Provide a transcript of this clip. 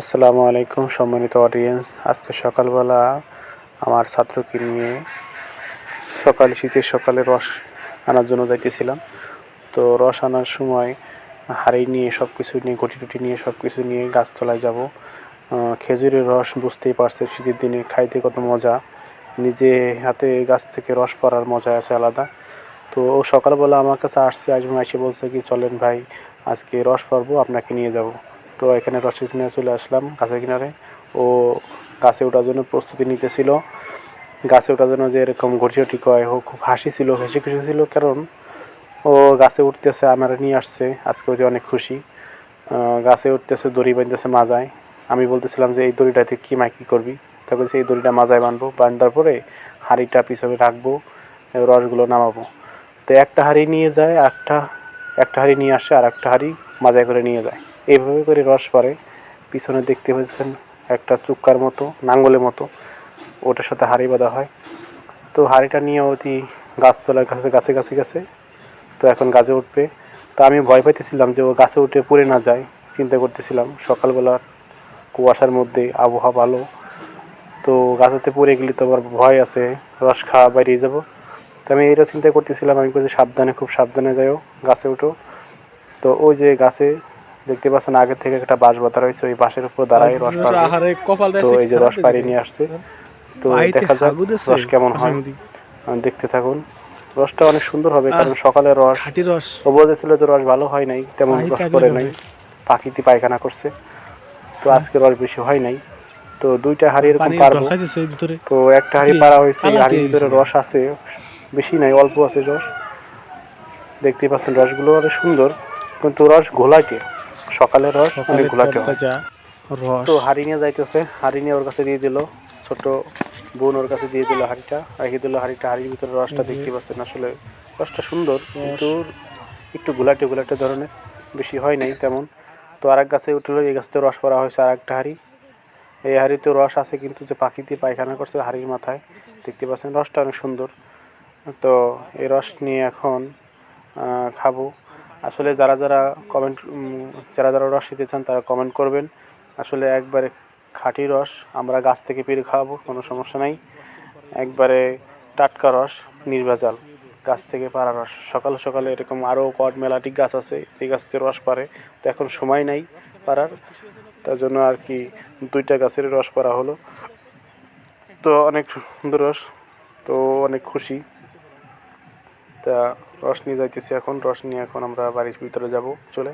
আসসালামু আলাইকুম সম্মানিত অডিয়েন্স আজকে সকালবেলা আমার ছাত্রকে নিয়ে সকালে শীতের সকালে রস আনার জন্য যাইতেছিলাম। তো রস আনার সময় হাড়ি নিয়ে সব কিছু নিয়ে গটি টুটি নিয়ে সব কিছু নিয়ে গাছতলায় যাব। খেজুরের রস বুঝতেই পারছে শীতের দিনে খাইতে কত মজা। নিজে হাতে গাছ থেকে রস পড়ার মজা আছে আলাদা। তো ও সকালবেলা আমার কাছে আসছে, আসবে এসে বলছে কি, চলেন ভাই, আজকে রস পারব, আপনাকে নিয়ে যাব। তো এখানে রসের কিনারে চলে আসলাম গাছের কিনারে। ও গাছে ওঠার জন্য প্রস্তুতি নিতেছিল। গাছে ওঠার জন্য যে এরকম ঘটিটি কয় ও খুব হাসি ছিল, হেসে খুশি ছিল। কারণ ও গাছে উঠতেছে, আমার নিয়ে আসছে। আজকে ওটি অনেক খুশি। গাছে উঠতেছে, দড়ি বাঁধতেছে মাজায়। আমি বলতেছিলাম যে, এই দড়িটাতে কী মাইকি করবি? তা বলছে, এই দড়িটা মাজায় বাঁধবো। বাঁধার পরে হাঁড়িটা পিছনে রাখব, রসগুলো নামাবো। তো একটা হাঁড়ি নিয়ে যায় একটা একটা হাঁড়ি নিয়ে আসে আর একটা হাঁড়ি মাজায় করে নিয়ে যায়। এইভাবে করে রস পরে পিছনে দেখতে পাচ্ছেন একটা চুক্কার মতো, নাঙ্গলের মতো। ওটার সাথে হাঁড়ি বাঁধা হয়। তো হাঁড়িটা নিয়ে অতি গাছতলার কাছে, গাছে গাছে গাছে। তো এখন গাছে উঠবে। তো আমি ভয় পাইতেছিলাম যে ও গাছে উঠে পড়ে না যায়। চিন্তা করতেছিলাম, সকালবেলা কুয়াশার মধ্যে আবহাওয়া ভালো। তো গাছেতে পড়ে গেলে তো আমার ভয় আছে, রস খাওয়া বেরিয়ে যাব। তো আমি এটা চিন্তা করতেছিলাম, আমি বলছি সাবধানে, খুব সাবধানে যাইও, গাছে উঠো। তো ওই যে গাছে দেখতে পাচ্ছেন আগে থেকে একটা বাঁশ বাতা রয়েছে ওই বাঁশের উপর দাঁড়ায় রস পাড়বে তো এই যে রস পাড়িয়ে নিয়ে আসছে। তো দেখা যাক রস কেমন হয়। দেখতে থাকুন। রসটা অনেক সুন্দর হবে কারণ সকালে রস ও বলেছিল যে রস ভালো হয় নাই তেমন রস করে নাই। পাখিতে পায়খানা করছে। তো আজকে রস বেশি হয় নাই। তো দুইটা হাড়ি এরকম পারব তো একটা হাড়ি? পারা হয়েছে হাড়ির ভিতরে রস আছে। বেশি নাই অল্প আছে রস। দেখতেই পাচ্ছেন রসগুলো অনেক সুন্দর কিন্তু রস ঘোলাটে। সকালে রস অনেক ঘোলাটে হয়। রস। তো হাড়ি নিয়ে যাইতেছে হাড়ি নিয়ে ওর কাছে দিয়ে দিল। ছোট বোন ওর কাছে দিয়ে দিল হাড়িটা রেখে দিল হাড়িটা হাড়ির ভিতরে রসটা দেখতে পাচ্ছেন আসলে রসটা সুন্দর কিন্তু একটু গুলাটে গুলাটে ধরনের বেশি হয় নাই তেমন। তো আরেক গাছে উঠল এই গাছতে রস পড়া হয়েছে আর একটা হাড়ি। এই হাড়িতে রস আছে কিন্তু যে পাখিতে পায়খানা করছে হাড়ির মাথায় দেখতে পাচ্ছেন রসটা অনেক সুন্দর। তো এই রস নিয়ে এখন খাব। আসলে যারা যারা কমেন্ট যারা যারা রস নিতে চান তারা কমেন্ট করবেন। আসলে একবারে খাঁটি রস, আমরা গাছ থেকে পেরে খাওয়াবো, কোনো সমস্যা নাই। একবারে টাটকা রস, নির্ভেজাল, গাছ থেকে পাড়া রস। সকাল সকালে এরকম আরও কট মেলাটিক গাছ আছে, এই গাছ থেকে রস পারে তো এখন সময় নাই পাড়ার। তার জন্য আর কি দুইটা গাছের রস পাড়া হলো। তো অনেক সুন্দর রস, তো অনেক খুশি। তা রস নিয়ে যাইতেছি এখন রস নিয়ে এখন আমরা বাড়ির ভিতরে যাব চলে।